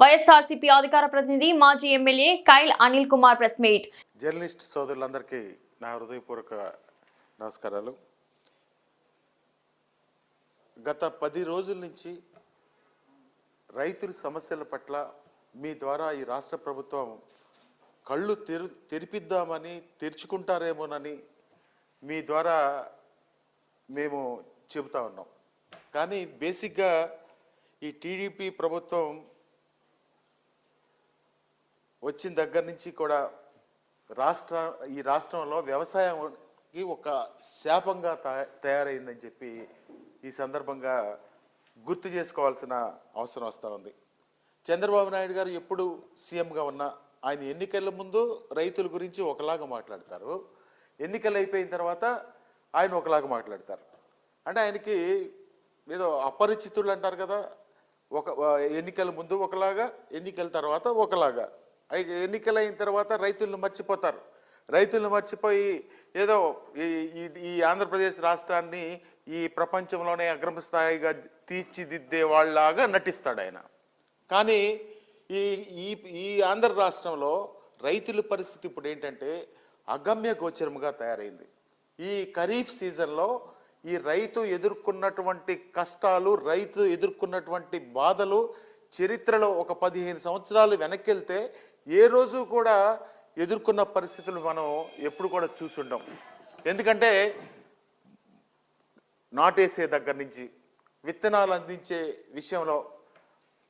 వైఎస్ఆర్సీపీ అధికార ప్రతినిధి మాజీ MLA Kaile Anil Kumar press meet. Journalist సోదరులందరికీ నా హృదయపూర్వక నమస్కారాలు. గత పది రోజుల నుంచి రైతుల సమస్యల పట్ల మీ ద్వారా ఈ రాష్ట్ర ప్రభుత్వం కళ్ళు తెరు తెరిపిద్దామని తెరుచుకుంటారేమోనని మీ ద్వారా మేము చెబుతా ఉన్నాం. కానీ బేసిక్గా ఈ టీడీపీ ప్రభుత్వం వచ్చిన దగ్గర నుంచి కూడా రాష్ట్ర ఈ రాష్ట్రంలో వ్యవసాయంకి ఒక శాపంగా తయారైందని చెప్పి ఈ సందర్భంగా గుర్తు చేసుకోవాల్సిన అవసరం వస్తూ ఉంది. చంద్రబాబు నాయుడు గారు ఎప్పుడు సీఎంగా ఉన్నా ఆయన ఎన్నికల ముందు రైతుల గురించి ఒకలాగా మాట్లాడతారు. ఎన్నికలు అయిపోయిన తర్వాత ఆయన ఒకలాగా మాట్లాడతారు. అంటే ఆయనకి ఏదో అపరిచితులు అంటారు కదా ఒక ఎన్నికల ముందు ఒకలాగా ఎన్నికల తర్వాత ఒకలాగా. అయితే తర్వాత రైతులను మర్చిపోతారు. రైతులను మర్చిపోయి ఏదో ఈ ఈ- ఆంధ్రప్రదేశ్ రాష్ట్రాన్ని ఈ ప్రపంచంలోనే అగ్రమ స్థాయిగా తీర్చిదిద్దే వాళ్ళలాగా నటిస్తాడు ఆయన. కానీ ఈ ఈ ఈ ఆంధ్ర రాష్ట్రంలో రైతుల పరిస్థితి ఇప్పుడు ఏంటంటే అగమ్య గోచరముగా తయారైంది. ఈ ఖరీఫ్ సీజన్లో ఈ రైతు ఎదుర్కొన్నటువంటి కష్టాలు రైతు ఎదుర్కొన్నటువంటి బాధలు చరిత్రలో ఒక పదిహేను సంవత్సరాలు వెనక్కి వెళ్తే ఏ రోజు కూడా ఎదుర్కొన్న పరిస్థితులు మనం ఎప్పుడు కూడా చూసుంటాం ఎందుకంటే నాటేసే దగ్గర నుంచి విత్తనాలు అందించే విషయంలో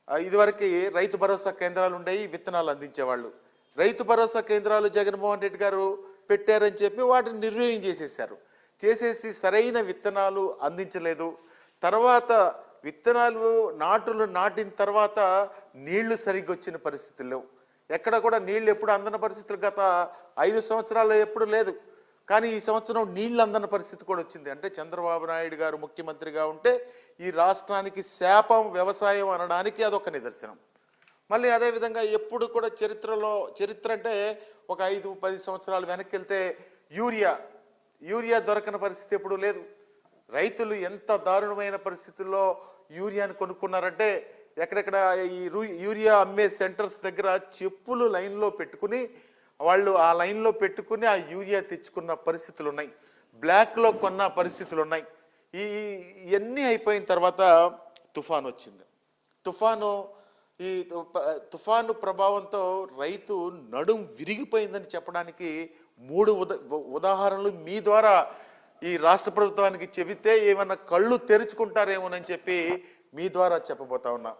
ఇదివరకు రైతు భరోసా కేంద్రాలు ఉండేవి విత్తనాలు అందించేవాళ్ళు. రైతు భరోసా కేంద్రాలు జగన్మోహన్ రెడ్డి గారు పెట్టారని చెప్పి వాటిని నిర్వీర్యం చేసేసారు చేసేసి సరైన విత్తనాలు అందించలేదు. తర్వాత విత్తనాలు నాటులు నాటిన తర్వాత నీళ్ళు సరిగ్గా వచ్చిన పరిస్థితులు లేవు. ఎక్కడ కూడా నీళ్ళు ఎప్పుడు అందన పరిస్థితులు? గత ఐదు సంవత్సరాల్లో ఎప్పుడు లేదు. కానీ ఈ సంవత్సరం నీళ్ళు అందన పరిస్థితి కూడా వచ్చింది. అంటే చంద్రబాబు నాయుడు గారు ముఖ్యమంత్రిగా ఉంటే ఈ రాష్ట్రానికి శాపం వ్యవసాయం అనడానికి అదొక నిదర్శనం. మళ్ళీ అదేవిధంగా ఎప్పుడు కూడా చరిత్రలో చరిత్ర అంటే ఒక ఐదు పది సంవత్సరాలు వెనక్కి వెళ్తే యూరియా యూరియా దొరకని పరిస్థితి ఎప్పుడు లేదు. రైతులు ఎంత దారుణమైన పరిస్థితుల్లో యూరియాని కొనుక్కున్నారంటే ఎక్కడెక్కడ ఈ యూరియా అమ్మే సెంటర్స్ దగ్గర చెప్పులు లైన్లో పెట్టుకుని వాళ్ళు ఆ లైన్లో పెట్టుకుని ఆ యూరియా తెచ్చుకున్న పరిస్థితులు ఉన్నాయి బ్లాక్లో కొన్న పరిస్థితులు ఉన్నాయి ఈ ఇవన్నీ అయిపోయిన తర్వాత తుఫాన్ వచ్చింది. తుఫాను ఈ తుఫాను ప్రభావంతో రైతు నడుం విరిగిపోయిందని చెప్పడానికి మూడు ఉదా ఉదాహరణలు మీ ద్వారా ఈ రాష్ట్ర ప్రభుత్వానికి చెబితే ఏమన్నా కళ్ళు తెరుచుకుంటారేమోనని చెప్పి మీ ద్వారా చెప్పబోతా ఉన్నా.